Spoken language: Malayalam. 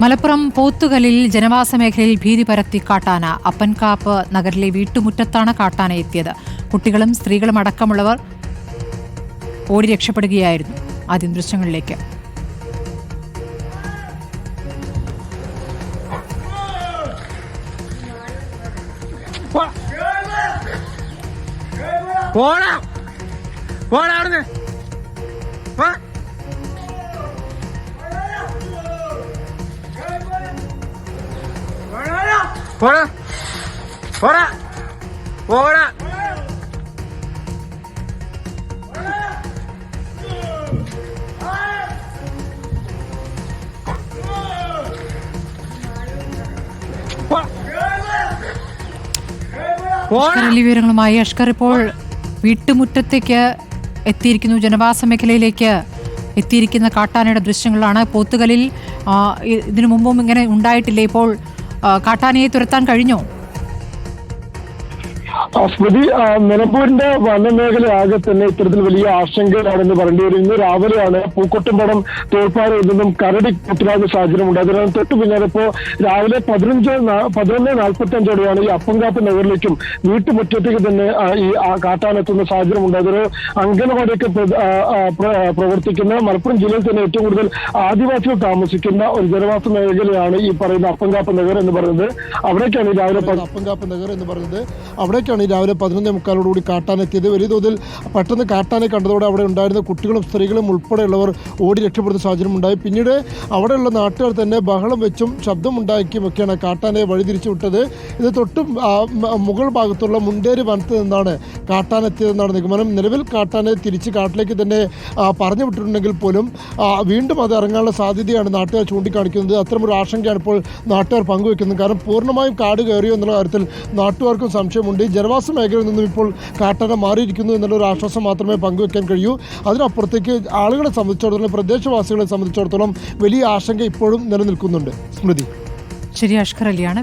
മലപ്പുറം പോത്തുകലിൽ ജനവാസ മേഖലയിൽ ഭീതി പരത്തി കാട്ടാന അപ്പൻകാപ്പ് നഗരിലെ വീട്ടുമുറ്റത്താണ് കാട്ടാന എത്തിയത്. കുട്ടികളും സ്ത്രീകളും അടക്കമുള്ളവർ ഓടി രക്ഷപ്പെടുകയായിരുന്നു. ആദ്യം ദൃശ്യങ്ങളിലേക്ക്. പോടാ പോടാ അവിടുന്ന്. പോടാ. പോടാ. പോടാ. അലി വിവരങ്ങളുമായി. അഷ്കർ ഇപ്പോൾ വീട്ടുമുറ്റത്തേക്ക് എത്തിയിരിക്കുന്നു. ജനവാസ മേഖലയിലേക്ക് എത്തിയിരിക്കുന്ന കാട്ടാനയുടെ ദൃശ്യങ്ങളാണ് പോത്തുകലിൽ ഇതിനു മുമ്പും ഇങ്ങനെ ഉണ്ടായിട്ടില്ല? ഇപ്പോൾ കാട്ടാനയെ തുരത്താൻ കഴിഞ്ഞോ? സ്മൃതി നിലമ്പൂരിന്റെ വനമേഖല ആകെ തന്നെ ഇത്തരത്തിൽ വലിയ ആശങ്കയിലാണെന്ന് പറയേണ്ടി വരും ഇന്ന് രാവിലെയാണ് പൂക്കോട്ടുംപടം തോൽപ്പാറയിൽ നിന്നും കരടി കൂട്ടിലാകുന്ന സാഹചര്യം ഉണ്ട് അതിനാൽ തൊട്ട് പിന്നാലെ ഇപ്പോ രാവിലെ പതിനഞ്ച് പതിനൊന്ന് നാൽപ്പത്തി അഞ്ചോടെയാണ് ഈ അപ്പങ്കാപ്പ് നഗറിലേക്കും വീട്ടുമുറ്റത്തേക്ക് തന്നെ ഈ കാട്ടാനെത്തുന്ന സാഹചര്യം ഉണ്ട് അതൊരു അംഗനവാടിയൊക്കെ പ്രവർത്തിക്കുന്ന മലപ്പുറം ജില്ലയിൽ തന്നെ ഏറ്റവും കൂടുതൽ ആദിവാസികൾ താമസിക്കുന്ന ഒരു ജനവാസ മേഖലയാണ് ഈ പറയുന്ന അപ്പങ്കാപ്പ് നഗർ എന്ന് പറയുന്നത്. അവിടേക്കാണ് രാവിലെ അപ്പങ്കാപ്പ് നഗർ എന്ന് പറയുന്നത്. അവിടേക്കാണ് രാവിലെ പതിനൊന്നേ മുക്കാലോടുകൂടി കാട്ടാനെത്തിയത്. വലിയ തോതിൽ പെട്ടെന്ന് കാട്ടാനെ കണ്ടതോടെ അവിടെ ഉണ്ടായിരുന്ന കുട്ടികളും സ്ത്രീകളും ഉൾപ്പെടെയുള്ളവർ ഓടി രക്ഷപ്പെടുന്ന സാഹചര്യം ഉണ്ടായി. പിന്നീട് അവിടെയുള്ള നാട്ടുകാർ തന്നെ ബഹളം വെച്ചും ശബ്ദമുണ്ടാക്കിയും ഒക്കെയാണ് കാട്ടാനെ വഴിതിരിച്ചു വിട്ടത്. ഇത് തൊട്ടും മുകൾ ഭാഗത്തുള്ള മുണ്ടേരി വനത്ത് നിന്നാണ് കാട്ടാനെത്തിയതെന്നാണ് നിഗമനം. നിലവിൽ കാട്ടാനെ തിരിച്ച് കാട്ടിലേക്ക് തന്നെ പറഞ്ഞു വിട്ടിട്ടുണ്ടെങ്കിൽ പോലും വീണ്ടും അത് ഇറങ്ങാനുള്ള സാധ്യതയാണ് നാട്ടുകാർ ചൂണ്ടിക്കാണിക്കുന്നത്. അത്തരമൊരു ആശങ്കയാണ് ഇപ്പോൾ നാട്ടുകാർ പങ്കുവെക്കുന്നത്. കാരണം പൂർണമായും കാട് കയറിയോ എന്നുള്ള കാര്യത്തിൽ നാട്ടുകാർക്കും സംശയമുണ്ട്. ഈ ജനവാസ മേഖലയിൽ നിന്നും ഇപ്പോൾ കാട്ടാന മാറിയിരിക്കുന്നു എന്നുള്ളൊരു ആശ്വാസം മാത്രമേ പങ്കുവെക്കാൻ കഴിയൂ. അതിനപ്പുറത്തേക്ക് ആളുകളെ സംബന്ധിച്ചിടത്തോളം പ്രദേശവാസികളെ സംബന്ധിച്ചിടത്തോളം വലിയ ആശങ്ക ഇപ്പോഴും നിലനിൽക്കുന്നുണ്ട്. സ്മൃതി. ശരി അഷ്കർ അലിയാണ്.